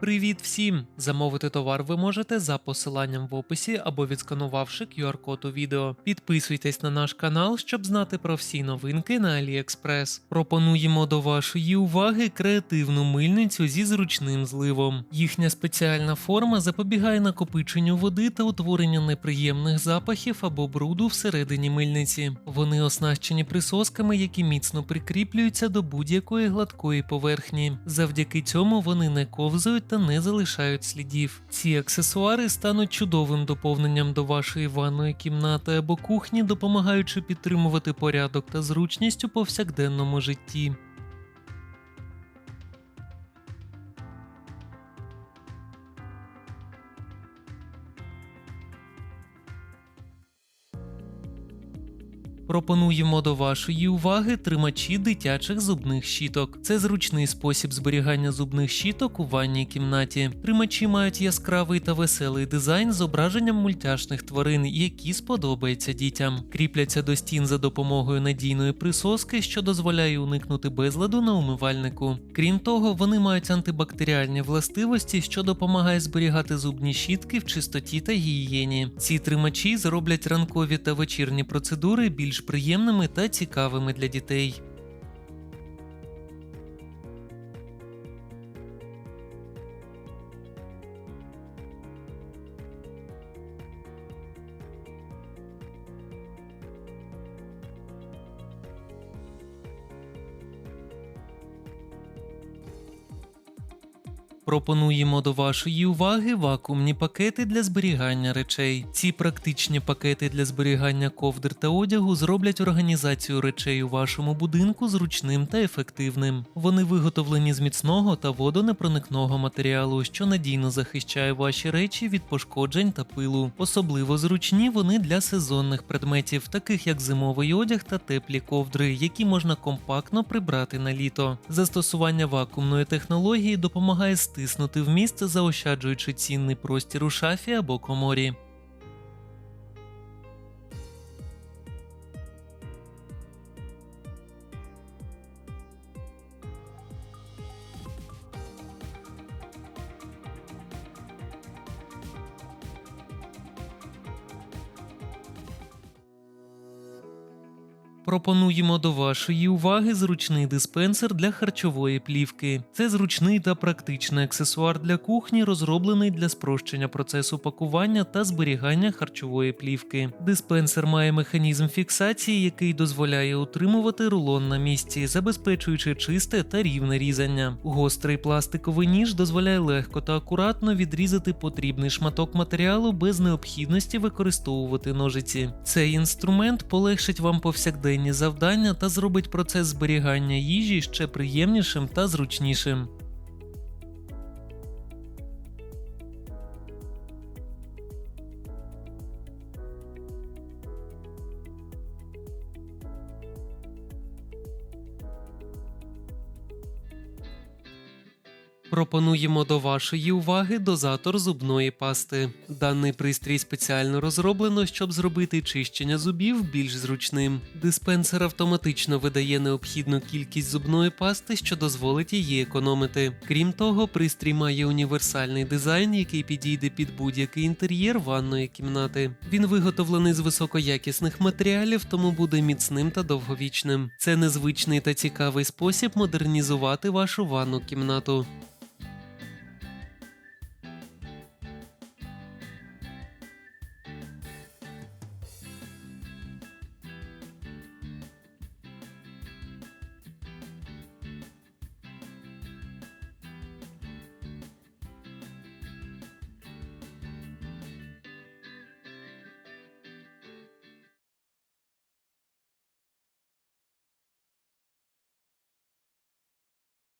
Привіт всім! Замовити товар ви можете за посиланням в описі або відсканувавши QR-код у відео. Підписуйтесь на наш канал, щоб знати про всі новинки на AliExpress. Пропонуємо до вашої уваги креативну мильницю зі зручним зливом. Їхня спеціальна форма запобігає накопиченню води та утворенню неприємних запахів або бруду всередині мильниці. Вони оснащені присосками, які міцно прикріплюються до будь-якої гладкої поверхні. Завдяки цьому вони не ковзають та не залишають слідів. Ці аксесуари стануть чудовим доповненням до вашої ванної кімнати або кухні, допомагаючи підтримувати порядок та зручність у повсякденному житті. Пропонуємо до вашої уваги тримачі дитячих зубних щіток. Це зручний спосіб зберігання зубних щіток у ванній кімнаті. Тримачі мають яскравий та веселий дизайн з зображенням мультяшних тварин, які сподобаються дітям. Кріпляться до стін за допомогою надійної присоски, що дозволяє уникнути безладу на умивальнику. Крім того, вони мають антибактеріальні властивості, що допомагає зберігати зубні щітки в чистоті та гігієні. Ці тримачі зроблять ранкові та вечірні процедури більш приємними та цікавими для дітей. Пропонуємо до вашої уваги вакуумні пакети для зберігання речей. Ці практичні пакети для зберігання ковдр та одягу зроблять організацію речей у вашому будинку зручним та ефективним. Вони виготовлені з міцного та водонепроникного матеріалу, що надійно захищає ваші речі від пошкоджень та пилу. Особливо зручні вони для сезонних предметів, таких як зимовий одяг та теплі ковдри, які можна компактно прибрати на літо. Застосування вакуумної технології допомагає стиснути місце, заощаджуючи цінний простір у шафі або коморі. Пропонуємо до вашої уваги зручний диспенсер для харчової плівки. Це зручний та практичний аксесуар для кухні, розроблений для спрощення процесу пакування та зберігання харчової плівки. Диспенсер має механізм фіксації, який дозволяє утримувати рулон на місці, забезпечуючи чисте та рівне різання. Гострий пластиковий ніж дозволяє легко та акуратно відрізати потрібний шматок матеріалу без необхідності використовувати ножиці. Цей інструмент полегшить вам повсякденні завдання та зробить процес зберігання їжі ще приємнішим та зручнішим. Пропонуємо до вашої уваги дозатор зубної пасти. Даний пристрій спеціально розроблено, щоб зробити чищення зубів більш зручним. Диспенсер автоматично видає необхідну кількість зубної пасти, що дозволить її економити. Крім того, пристрій має універсальний дизайн, який підійде під будь-який інтер'єр ванної кімнати. Він виготовлений з високоякісних матеріалів, тому буде міцним та довговічним. Це незвичний та цікавий спосіб модернізувати вашу ванну кімнату.